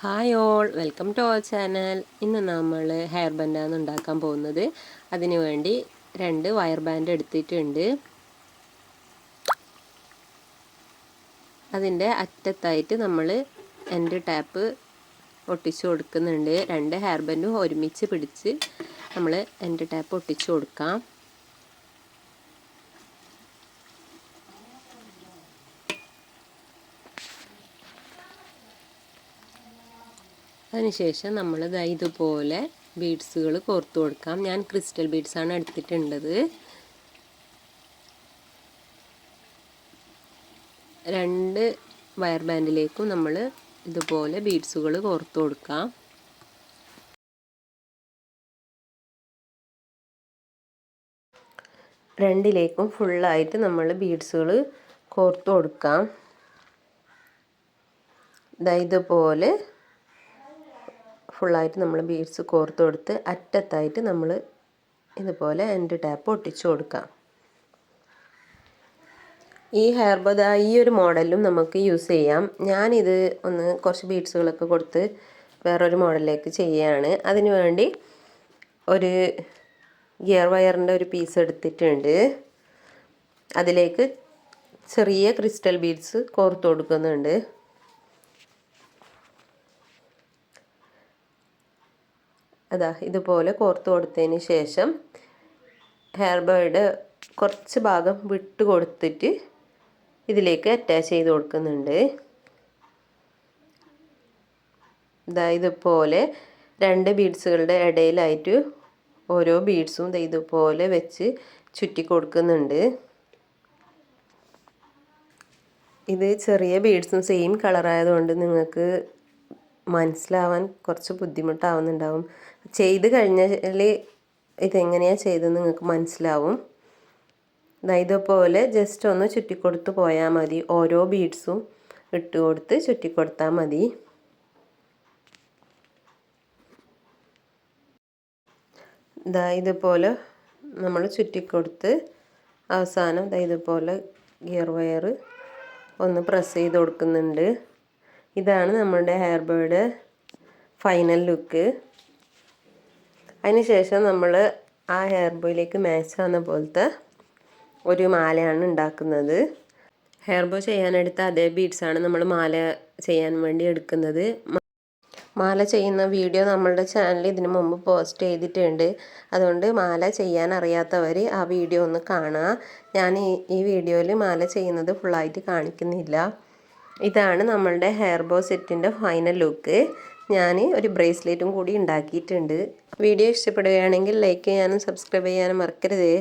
Hi all welcome to our channel ഇന്ന് നമ്മൾ hair ബാൻഡാണ് ഉണ്ടാക്കാൻ പോകുന്നത്. അതിനു വേണ്ടി രണ്ട് വയർ ബാൻഡ് എടുത്തിട്ടുണ്ട്. അതിന്റെ അറ്റത്തായിട്ട് നമ്മൾ എന്റെ ടാപ്പ് ഒട്ടിച്ചു കൊടുക്കുന്നുണ്ട്. രണ്ട് ഹെയർ ബാൻഡും ഒരുമിച്ച് പിടിച്ച് നമ്മൾ എന്റെ ടാപ്പ് ഒട്ടിച്ചു കൊടുക്കാം. അതിനുശേഷം നമ്മൾ ഇതുപോലെ ബീഡ്സുകൾ കോർത്തു കൊടുക്കാം. ഞാൻ ക്രിസ്റ്റൽ ബീഡ്സാണ് എടുത്തിട്ടുള്ളത്. രണ്ട് വയർ ബാൻഡിലേക്കും നമ്മൾ ഇതുപോലെ ബീഡ്സുകൾ കോർത്തു കൊടുക്കാം. രണ്ടിലേക്കും ഫുള്ളായിട്ട് നമ്മൾ ബീഡ്സുകൾ കോർത്തു കൊടുക്കാം. ഇതുപോലെ ഫുള്ളായിട്ട് നമ്മൾ ബീഡ്സ് കോർത്ത് കൊടുത്ത് അറ്റത്തായിട്ട് നമ്മൾ ഇതുപോലെ എന്റെ ടാപ്പ് ഒട്ടിച്ചു കൊടുക്കാം. ഈ ഹെയർ ബദ ഈ ഒരു മോഡലും നമുക്ക് യൂസ് ചെയ്യാം. ഞാനിത് ഒന്ന് കുറച്ച് ബീഡ്സുകളൊക്കെ കൊടുത്ത് വേറൊരു മോഡലിലേക്ക് ചെയ്യുകയാണ് അതിനു വേണ്ടി ഒരു ഗിയർ വയറിന്റെ ഒരു പീസ് എടുത്തിട്ടുണ്ട്. അതിലേക്ക് ചെറിയ ക്രിസ്റ്റൽ ബീഡ്സ് കോർത്ത് കൊടുക്കുന്നുണ്ട്. അതാ ഇതുപോലെ കോർത്ത് കൊടുത്തതിന് ശേഷം ഹെയർ ബേഡ് കുറച്ച് ഭാഗം വിട്ട് കൊടുത്തിട്ട് ഇതിലേക്ക് അറ്റാച്ച് ചെയ്ത് കൊടുക്കുന്നുണ്ട്. ഇതാ ഇതുപോലെ രണ്ട് ബീഡ്സുകളുടെ ഇടയിലായിട്ട് ഓരോ ബീഡ്സും ഇതുപോലെ വെച്ച് ചുറ്റി കൊടുക്കുന്നുണ്ട്. ഇത് ചെറിയ ബീഡ്സും സെയിം കളറായതുകൊണ്ട് നിങ്ങൾക്ക് മനസ്സിലാവാൻ കുറച്ച് ബുദ്ധിമുട്ടാവുന്നുണ്ടാവും. ചെയ്ത് കഴിഞ്ഞാൽ ഇതെങ്ങനെയാണ് ചെയ്തതെന്ന് നിങ്ങൾക്ക് മനസ്സിലാവും. ഇതുപോലെ ജസ്റ്റ് ഒന്ന് ചുറ്റിക്കൊടുത്ത് പോയാൽ മതി. ഓരോ ബീഡ്സും ഇട്ട് കൊടുത്ത് ചുറ്റിക്കൊടുത്താൽ മതി. ഇതാ ഇതുപോലെ നമ്മൾ ചുറ്റിക്കൊടുത്ത് അവസാനം ഇതുപോലെ ഗിയർ വയർ ഒന്ന് പ്രസ് ചെയ്ത് കൊടുക്കുന്നുണ്ട്. ഇതാണ് നമ്മുടെ ഹെയർ ബേഡ് ഫൈനൽ ലുക്ക് അതിനുശേഷം നമ്മൾ ആ ഹെയർ ബോയിലേക്ക് മാച്ച് ആവുന്ന പോലത്തെ ഒരു മാലയാണ് ഉണ്ടാക്കുന്നത്. ഹെയർ ബോ ചെയ്യാനെടുത്ത അതേ ബീഡ്സാണ് നമ്മൾ മാല ചെയ്യാൻ വേണ്ടി എടുക്കുന്നത്. മാല ചെയ്യുന്ന വീഡിയോ നമ്മളുടെ ചാനൽ ഇതിനു മുമ്പ് പോസ്റ്റ് ചെയ്തിട്ടുണ്ട്. അതുകൊണ്ട് മാല ചെയ്യാൻ അറിയാത്തവർ ആ വീഡിയോ ഒന്ന് കാണുക. ഞാൻ ഈ വീഡിയോയിൽ മാല ചെയ്യുന്നത് ഫുള്ളായിട്ട് കാണിക്കുന്നില്ല. ഇതാണ് നമ്മളുടെ ഹെയർ ബോ സെറ്റിന്റെ ഫൈനൽ ലുക്ക് ഞാൻ ഒരു ബ്രേസ്ലെറ്റും കൂടി ഉണ്ടാക്കിയിട്ടുണ്ട്. വീഡിയോ ഇഷ്ടപ്പെടുകയാണെങ്കിൽ ലൈക്ക് ചെയ്യാനും സബ്സ്ക്രൈബ് ചെയ്യാനും മറക്കരുതേ.